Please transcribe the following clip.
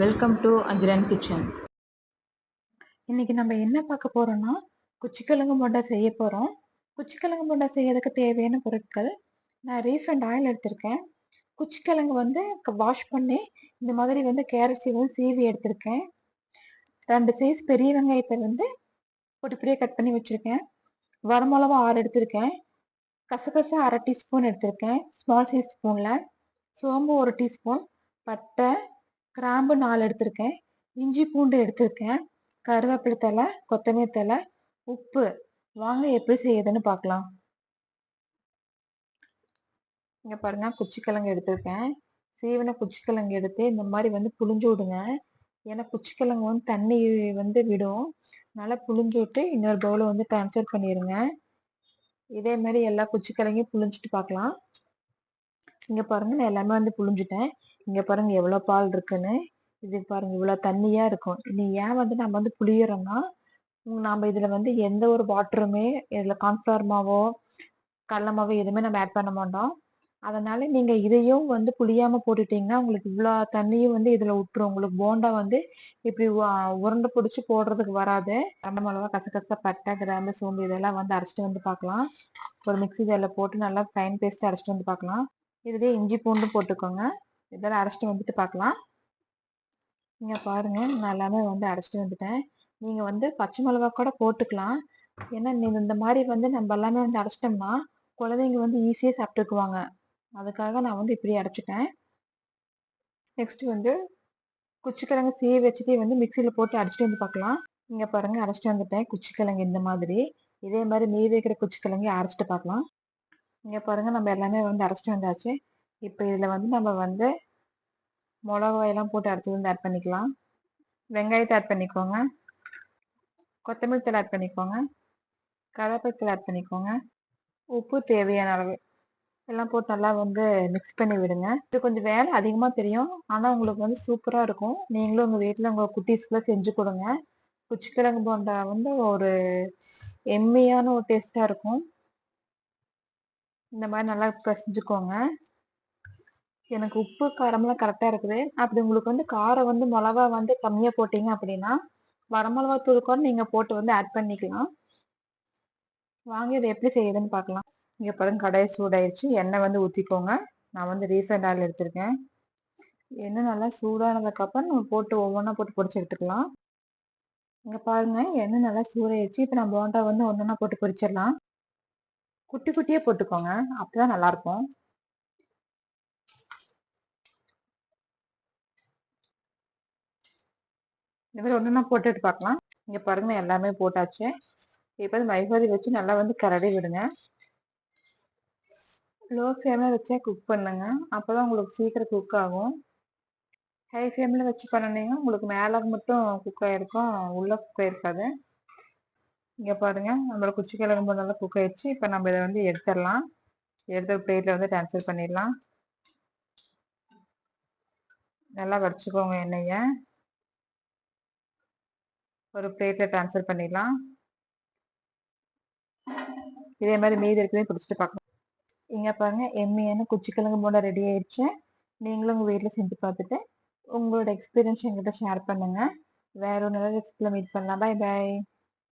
Welcome to அகிரன் kitchen இன்னைக்கு நம்ம என்ன பார்க்க போறோம்னா குச்சிக்கிழங்கு போண்டா செய்ய போறோம். குச்சிக்கிழங்கு போண்டா செய்யறதுக்கு தேவையான பொருட்கள் நான் ரீஃபண்ட் ஆயில் எடுத்திருக்கேன். குச்சிக்கிழங்கு வந்து வாஷ் பண்ணி இந்த மாதிரி வந்து கேரட் வந்து சீவி எடுத்திருக்கேன். ரெண்டு சைஸ் பெரிய வெங்காயத்தை வந்து பொடி பொடியாக கட் பண்ணி வச்சுருக்கேன். வரமிளகா ஆறு எடுத்திருக்கேன். கசகசா அரை டீஸ்பூன் எடுத்திருக்கேன். ஸ்மால் சைஸ் ஸ்பூனில் சோம்பு ஒரு டீஸ்பூன் பட்டை கிராம்பு நாலு எடுத்திருக்கேன். இஞ்சி பூண்டு எடுத்திருக்கேன். கருவேப்பிலை தலை கொத்தமல்லி தலை உப்பு. வாங்க எப்படி செய்யுதுன்னு பார்க்கலாம். இங்கே பாருங்க குச்சிக்கிழங்கு எடுத்திருக்கேன். சீவன குச்சிக்கிழங்கு எடுத்து இந்த மாதிரி வந்து புளிஞ்சு விடுங்க. ஏன்னா குச்சிக்கிழங்கு வந்து தண்ணி வந்து விடும். நல்லா புளிஞ்சு விட்டு இன்னொரு பவுலை வந்து ட்ரான்ஸ்ஃபர் பண்ணிடுங்க இதே மாதிரி எல்லா குச்சிக்கிழங்கையும் புளிஞ்சிட்டு பார்க்கலாம். இங்க பாருங்க நான் எல்லாமே வந்து புழிஞ்சிட்டேன். இங்க பாருங்க எவ்வளவு பால் இருக்குன்னு. இது பாருங்க இவ்வளவு தண்ணியா இருக்கும். இனி ஏன் வந்து நம்ம வந்து புளியறோம்னா நாம் இதுல வந்து எந்த ஒரு வாட்டருமே இதுல கான்ஃபிளவர் மாவோ கடல மாவோ எதுவுமே நம்ம ஆட் பண்ண மாட்டோம். அதனால நீங்க இதையும் வந்து புளியாம போட்டுட்டீங்கன்னா உங்களுக்கு இவ்வளவு தண்ணியும் வந்து இதுல விட்டுரும். உங்களுக்கு போண்டா வந்து இப்படி உருண்டை பிடிச்சி போடுறதுக்கு வராது. கடலை மிளகா கசகச பட்டை கிராம்பு சோம்பு இதெல்லாம் வந்து அரைச்சிட்டு வந்து பார்க்கலாம். ஒரு மிக்சி ஜாரில் போட்டு நல்லா ஃபைன் பேஸ்ட் அரைச்சிட்டு வந்து பார்க்கலாம். இதுலேயே இஞ்சி பூண்டும் போட்டுக்கோங்க. இதெல்லாம் அரைச்சிட்டு வந்துட்டு பார்க்கலாம். நீங்கள் பாருங்கள் நான் எல்லாமே வந்து அரைச்சிட்டு வந்துட்டேன். நீங்கள் வந்து பச்சை மிளகா கூட போட்டுக்கலாம். ஏன்னா நீங்க இந்த மாதிரி வந்து நம்ம எல்லாமே வந்து அரைச்சிட்டோம்னா குழந்தைங்க வந்து ஈஸியாக சாப்பிட்டுக்குவாங்க. அதுக்காக நான் வந்து இப்படி அரைச்சிட்டேன். நெக்ஸ்ட் வந்து குச்சிக்கிழங்கு சீவி வச்சுட்டு வந்து மிக்சியில் போட்டு அடிச்சுட்டு வந்து பார்க்கலாம். இங்கே பாருங்கள் அரைச்சிட்டு வந்துட்டேன். குச்சிக்கிழங்கு இந்த மாதிரி. இதே மாதிரி மீதி இருக்கிற குச்சிக்கிழங்கு அரைச்சிட்டு பார்க்கலாம். இங்கே பாருங்கள் நம்ம எல்லாமே வந்து அரைச்சிட்டு வந்தாச்சு. இப்போ இதில் வந்து நம்ம வந்து மிளகாயெல்லாம் போட்டு அரைச்சி வந்து ஆட் பண்ணிக்கலாம். வெங்காயத்தை ஆட் பண்ணிக்கோங்க. கொத்தமல்லி தலை ஆட் பண்ணிக்கோங்க. கருவேப்பிலை ஆட் பண்ணிக்கோங்க. உப்பு தேவையான அளவு. எல்லாம் போட்டு நல்லா வந்து மிக்ஸ் பண்ணி விடுங்க. இது கொஞ்சம் வேலை அதிகமாக தெரியும். ஆனால் உங்களுக்கு வந்து சூப்பராக இருக்கும். நீங்களும் உங்கள் வீட்டில் உங்கள் குட்டீஸ்க்குலாம் செஞ்சு கொடுங்க. குச்சிக்கிழங்கு போண்டா வந்து ஒரு எம்மையான ஒரு டேஸ்ட்டாக இருக்கும். இந்த மாதிரி நல்லா பிசைஞ்சுக்கோங்க. எனக்கு உப்பு காரம்லாம் கரெக்டாக இருக்குது. அப்படி உங்களுக்கு வந்து காரம் வந்து மிளகா வந்து கம்மியாக போட்டீங்க அப்படின்னா வரமிளகா தூள் கூட நீங்கள் போட்டு வந்து ஆட் பண்ணிக்கலாம். வாங்கி அதை எப்படி செய்யுதுன்னு பார்க்கலாம். இங்கே பாருங்க கடாய் சூடாயிடுச்சு எண்ணெய் வந்து ஊற்றிக்கோங்க நான் வந்து ரீஃபைண்ட் ஆயில் எடுத்திருக்கேன். எண்ணெய் நல்லா சூடானதுக்கப்புறம் நம்ம போட்டு ஒவ்வொன்றா போட்டு பொடிச்சு எடுத்துக்கலாம். இங்கே பாருங்கள் எண்ணெய் நல்லா சூடாயிடுச்சு இப்போ நான் போண்டா வந்து ஒன்றா போட்டு பொரிச்சிடலாம். குட்டி குட்டியே போட்டுக்கோங்க. அப்பதான் நல்லா இருக்கும் இந்த மாதிரி ஒன்றுனா போட்டுட்டு பார்க்கலாம் இங்கே பாருங்க எல்லாமே போட்டாச்சு. இப்போ வந்து மைகோதி வச்சு நல்லா வந்து கரடி விடுங்க. லோ ஃப்ளேமில் வச்சே குக் பண்ணுங்க. அப்போ தான் உங்களுக்கு சீக்கிரம் குக் ஆகும். ஹை ஃப்ளேமில் வச்சு பண்ணினீங்க உங்களுக்கு மேலே மட்டும் குக் ஆகிருக்கும் உள்ளே குக் ஆகிருக்காது இங்கே பாருங்க நம்மளோட குச்சி கிழங்கு நல்லா குக் ஆயிடுச்சு. இப்போ நம்ம இதை வந்து எடுத்துடலாம். எடுத்து பிளேட்டில் வந்து ட்ரான்ஸ்ஃபர் பண்ணிடலாம். நல்லா வடிச்சுக்கோங்க எண்ணெயை. ஒரு பிளேட்டில் ட்ரான்ஸ்ஃபர் பண்ணிடலாம். இதே மாதிரி மீதி இருக்கிறதையும் பிடிச்சிட்டு பார்க்கலாம். இங்கே பாருங்க எம்மியான குச்சிக்கிழங்கு போண்டா ரெடி ஆயிடுச்சு. நீங்களும் உங்கள் வீட்டில் செஞ்சு பார்த்துட்டு உங்களோட எக்ஸ்பீரியன்ஸ் எங்கிட்ட ஷேர் பண்ணுங்கள் வேற ஒரு நல்ல ரெசிபியில் மீட் பண்ணலாம். பாய் பாய்